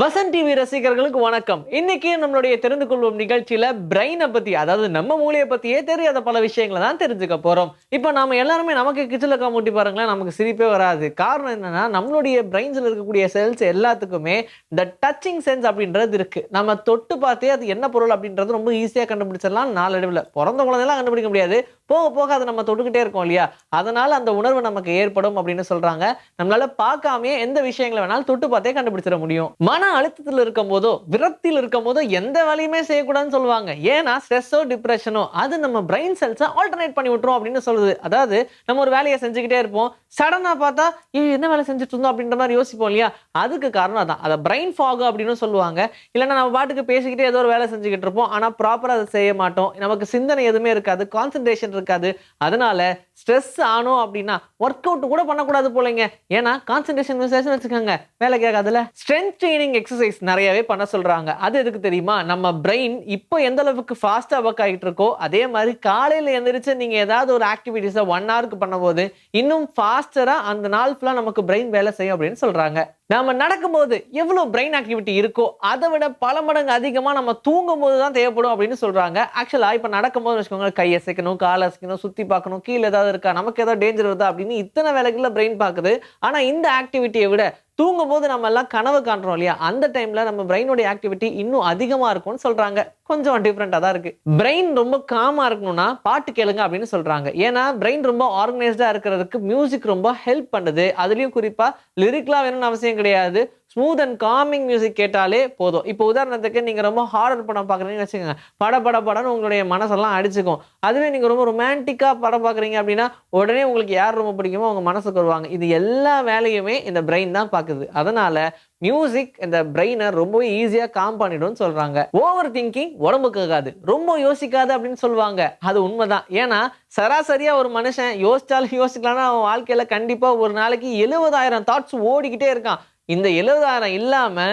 Vasan TV ரசிகர்களுக்கு வணக்கம். இன்னைக்கு நம்மளுடைய தெரிந்து கொள்வோம் நிகழ்ச்சியில பிரெயினை பத்தி அதாவது நம்ம மூளையை பத்தியே தெரியாத பல விஷயங்களை தான் தெரிஞ்சுக்க போறோம். இப்போ நாம எல்லாருமே நமக்கு கிச்சல காமூட்டி பாருங்களேன் நமக்கு சிரிப்பே வராது. காரணம் என்னன்னா நம்மளுடைய பிரெயின்ஸ்ல இருக்கக்கூடிய செல்ஸ் எல்லாத்துக்குமே இந்த டச்சிங் சென்ஸ் அப்படின்றது இருக்கு. நம்ம தொட்டு பார்த்தே அது என்ன பொருள் அப்படின்றது ரொம்ப ஈஸியாக கண்டுபிடிச்சிடலாம். நாளடைவில் பிறந்த குழந்தைலாம் கண்டுபிடிக்க முடியாது. போக போக அதை நம்ம தொட்டுக்கிட்டே இருக்கோம் இல்லையா? அதனால் அந்த உணர்வு நமக்கு ஏற்படும் அப்படின்னு சொல்றாங்க. நம்மளால பார்க்காமயே எந்த விஷயங்களை வேணாலும் தொட்டு பார்த்தே கண்டுபிடிச்சிட முடியும். மன அழுத்தத்தில் இருக்கும் போதோ விரக்தியில் இருக்கும் போதோ எந்த வேலையுமே செய்யக்கூடாதுன்னு சொல்லுவாங்க. ஏன்னா ஸ்ட்ரெஸ்ஸோ டிப்ரெஷனோ அது நம்ம பிரெயின் செல்ஸை ஆல்டர்னேட் பண்ணி விட்டுரும் அப்படின்னு சொல்லுது. அதாவது நம்ம ஒரு வேலையை செஞ்சுக்கிட்டே இருப்போம். சடனா பார்த்தா ஐயோ என்ன வேலை செஞ்சுட்டு இருந்தோம் அப்படின்ற மாதிரி யோசிப்போம் இல்லையா? அதுக்கு காரணம் அதான். அதை பிரெயின் ஃபாகு அப்படின்னு சொல்லுவாங்க. இல்லைன்னா நம்ம பாட்டுக்கு பேசிக்கிட்டே ஏதோ ஒரு வேலை செஞ்சுக்கிட்டு இருப்போம். ஆனால் ப்ராப்பராக அதை செய்ய மாட்டோம். நமக்கு சிந்தனை எதுவுமே இருக்காது. கான்சென்ட்ரேஷன் இருக்காது. அதனால ஸ்ட்ரெஸ் ஆனோம் அப்படின்னா ஒர்க் அவுட் கூட பண்ணக்கூடாது போலங்க. ஏன்னா கான்சென்ட்ரேஷன் வச்சுக்கோங்க. வேலை கேட்காதுல. ஸ்ட்ரென்த் ட்ரைனிங் எக்ஸசைஸ் நிறையவே பண்ண சொல்றாங்க. அது எதுக்கு தெரியுமா? நம்ம பிரெயின் இப்போ எந்த அளவுக்கு ஃபாஸ்டா ஒர்க் ஆகிட்டு இருக்கோ அதே மாதிரி காலையில எந்திரிச்சு நீங்க ஏதாவது ஒரு ஆக்டிவிட்டிஸை ஒன் ஹவருக்கு பண்ணும்போது இன்னும் ஃபாஸ்டரா அந்த நாள் ஃபுல்லா நமக்கு பிரெயின் வேலை செய்யும் அப்படின்னு சொல்றாங்க. நம்ம நடக்கும்போது எவ்வளோ பிரெயின் ஆக்டிவிட்டி இருக்கோ அதை விட பல மடங்கு அதிகமாக நம்ம தூங்கும் போது தான் தேவைப்படும் அப்படின்னு சொல்கிறாங்க ஆக்சுவலா இப்போ நடக்கும்போது வச்சுக்கோங்க கை அசைக்கணும் கால் அசைக்கணும் சுற்றி பார்க்கணும் கீழே ஏதாவது இருக்கா நமக்கு ஏதாவது டேஞ்சர் வருதா அப்படின்னு இத்தனை வேலைகளில் பிரெயின் பார்க்குது. ஆனால் இந்த ஆக்டிவிட்டியை விட தூங்கும் போது நம்ம எல்லாம் கனவு காண்றோம் இல்லையா? அந்த டைம்ல நம்ம பிரெயினோட ஆக்டிவிட்டி இன்னும் அதிகமா இருக்கும்னு சொல்றாங்க. கொஞ்சம் டிஃப்ரெண்டா தான் இருக்கு. பிரெயின் ரொம்ப காமா இருக்கணும்னா பாட்டு கேளுங்க அப்படின்னு சொல்றாங்க. ஏன்னா பிரெயின் ரொம்ப ஆர்கனைஸ்டா இருக்கிறதுக்கு மியூசிக் ரொம்ப ஹெல்ப் பண்ணுது. அதுலயும் குறிப்பா லிரிக்லாம் வேணும்னு அவசியம் கிடையாது. ஸ்மூத் அண்ட் காமிங் மியூசிக் கேட்டாலே போதும். இப்போ உதாரணத்துக்கு நீங்கள் ரொம்ப ஹாரர் படம் பார்க்குறீங்கன்னு வச்சுக்கோங்க. பட பட படம்னு உங்களுடைய மனசெல்லாம் அடிச்சுக்கும். அதுவே நீங்கள் ரொம்ப ரொமான்டிக்காக படம் பார்க்குறீங்க அப்படின்னா உடனே உங்களுக்கு யார் ரொம்ப பிடிக்குமோ அவங்க மனசுக்கு வருவாங்க. இது எல்லா வேலையுமே இந்த பிரெயின் தான் பார்க்குது. அதனால மியூசிக் இந்த பிரெயினை ரொம்பவே ஈஸியாக காம் பண்ணிடும்னு சொல்கிறாங்க ஓவர் திங்கிங் உடம்புக்கு ஆகாது. ரொம்ப யோசிக்காது அப்படின்னு சொல்லுவாங்க. அது உண்மைதான். ஏன்னா சராசரியாக ஒரு மனுஷன் யோசிச்சாலும் யோசிக்கலாம்னா அவன் வாழ்க்கையில் கண்டிப்பாக ஒரு நாளைக்கு எழுபதாயிரம் தாட்ஸ் ஓடிக்கிட்டே இருக்கான். இந்த எழுபதாயிரம் இல்லாம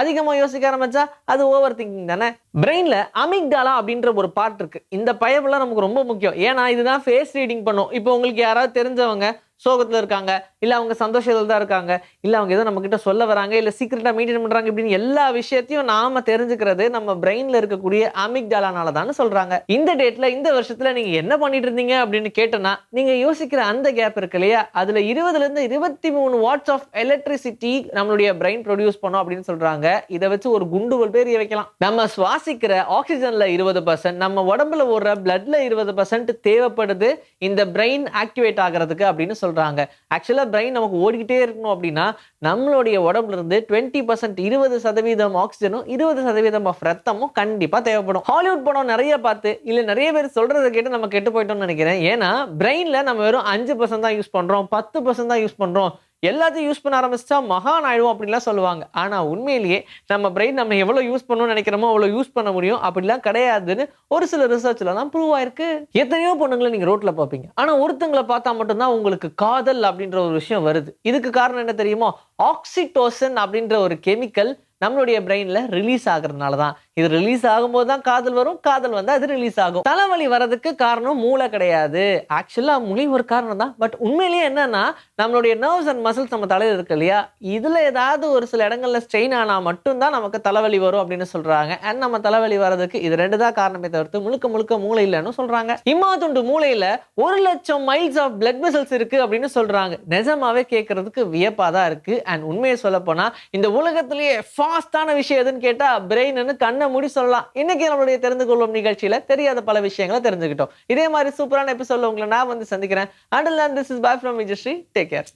அதிகமா யோசிக்க ஆரம்பிச்சா அது ஓவர் திங்கிங் தானே? பிரெயின்ல அமிக்டாலா அப்படின்ற ஒரு பார்ட் இருக்கு. இந்த பயமெல்லாம் நமக்கு ரொம்ப முக்கியம். ஏன்னா இதுதான் ஃபேஸ் ரீடிங் பண்ணும். இப்போ உங்களுக்கு யாராவது தெரிஞ்சவங்க சோகத்துல இருக்காங்க இல்லை அவங்க சந்தோஷத்தில் தான் இருக்காங்க இல்ல அவங்க ஏதோ நம்ம கிட்ட சொல்ல வராங்க இல்லை சீக்கிரட்டாக மெயின்டைன் பண்றாங்க இப்படின்னு எல்லா விஷயத்தையும் நாம தெரிஞ்சுக்கிறது நம்ம பிரெயினில் இருக்கக்கூடிய அமிக்டாலானால தான் சொல்றாங்க. இந்த டேட்ல இந்த வருஷத்துல நீங்க என்ன பண்ணிட்டு இருந்தீங்க அப்படின்னு கேட்டோம்னா நீங்க யோசிக்கிற அந்த கேப் இருக்கு இல்லையா? அதுல இருபதுல இருந்து இருபத்தி மூணு வாட்ஸ் ஆஃப் எலக்ட்ரிசிட்டி நம்மளுடைய பிரெயின் ப்ரொடியூஸ் பண்ணும் அப்படின்னு சொல்றாங்க. இதை வச்சு ஒரு குண்டுவல் பேரிய வைக்கலாம். நம்ம சுவாசிக்கிற ஆக்சிஜன்ல இருபது பர்சன்ட் நம்ம உடம்புல ஓடுற பிளட்ல இருபது பர்சன்ட் தேவைப்படுது இந்த பிரெயின் ஆக்டிவேட் ஆகிறதுக்கு அப்படின்னு சொல்கிறாங்க ஆக்சுவலா பிரெயின் நமக்கு ஓடிக்கிட்டே இருக்கணும் அப்படின்னா நம்மளுடைய உடம்புல இருந்து டுவெண்ட்டி பர்சன்ட் இருபது சதவீதம் ஆக்சிஜனும் இருபது சதவீதம் ஆஃப் ரத்தமும் கண்டிப்பா தேவைப்படும். ஹாலிவுட் படம் நிறைய பார்த்து இல்ல நிறைய பேர் சொல்றதை கேட்டு நம்ம கெட்டு போயிட்டோம்னு நினைக்கிறேன். ஏன்னா பிரெயினில் நம்ம வெறும் அஞ்சு பர்சன்ட் தான் யூஸ் பண்றோம் பத்து பர்சன்ட் தான் யூஸ் பண்றோம். எல்லாத்தையும் யூஸ் பண்ண ஆரம்பிச்சா மகான் ஆயிடுவோம் அப்படின்லாம் சொல்லுவாங்க. ஆனால் உண்மையிலேயே நம்ம பிரெயின் நம்ம எவ்வளோ யூஸ் பண்ணணும்னு நினைக்கிறோமோ அவ்வளோ யூஸ் பண்ண முடியும். அப்படிலாம் கிடையாதுன்னு ஒரு சில ரிசர்ச்சில் தான் ப்ரூவ் ஆயிருக்கு. எத்தனையோ பொண்ணுங்களை நீங்கள் ரோட்டில் பார்ப்பீங்க. ஆனால் ஒருத்தங்களை பார்த்தா மட்டும்தான் உங்களுக்கு காதல் அப்படின்ற ஒரு விஷயம் வருது. இதுக்கு காரணம் என்ன தெரியுமா? ஆக்சிடோசன் அப்படின்ற ஒரு கெமிக்கல் நம்மளுடைய பிரெயினில் ரிலீஸ் ஆகிறதுனால தான் இது ரிலீஸ் ஆகும்போது தான் காதல் வரும் காதல் வந்தால் அது ரிலீஸ் ஆகும். தலைவலி வர்றதுக்கு காரணம் மூளை கிடையாது. ஆக்சுவலா மூளை ஒரு காரணம் தான். பட் உண்மையிலேயே என்னன்னா நம்மளுடைய நர்வ்ஸ் அண்ட் மசில்ஸ் நம்ம தலையில் இருக்கு இல்லையா? இதுல ஏதாவது ஒரு சில இடங்களில் ஸ்ட்ரெயின் ஆனா மட்டும்தான் நமக்கு தலைவலி வரும் அப்படின்னு சொல்றாங்க. அண்ட் நம்ம தலைவலி வர்றதுக்கு இது ரெண்டு தான் காரணமே தவிர்த்து முழுக்க முழுக்க மூளை இல்லைன்னு சொல்றாங்க. இம்மாதுண்டு மூளையில் ஒரு லட்சம் மைல்ஸ் ஆஃப் பிளட் வெசல்ஸ் இருக்கு அப்படின்னு சொல்றாங்க. நிஜமாவே கேட்கறதுக்கு வியப்பாக தான் இருக்கு. அண்ட் உண்மையை சொல்ல போனா இந்த உலகத்திலேயே ஃபாஸ்டான விஷயம் எதுன்னு கேட்டா பிரெயின்னு கண்ணை மூடி சொல்லலாம். இன்னைக்கு நம்மளுடைய தெரிந்து கொள்ளும் நிகழ்ச்சியில தெரியாத பல விஷயங்களை தெரிஞ்சுக்கிட்டோம். இதே மாதிரி சூப்பரான எபிசோட உங்களை நான் வந்து சந்திக்கிறேன். And this is bye from Vijayasri take care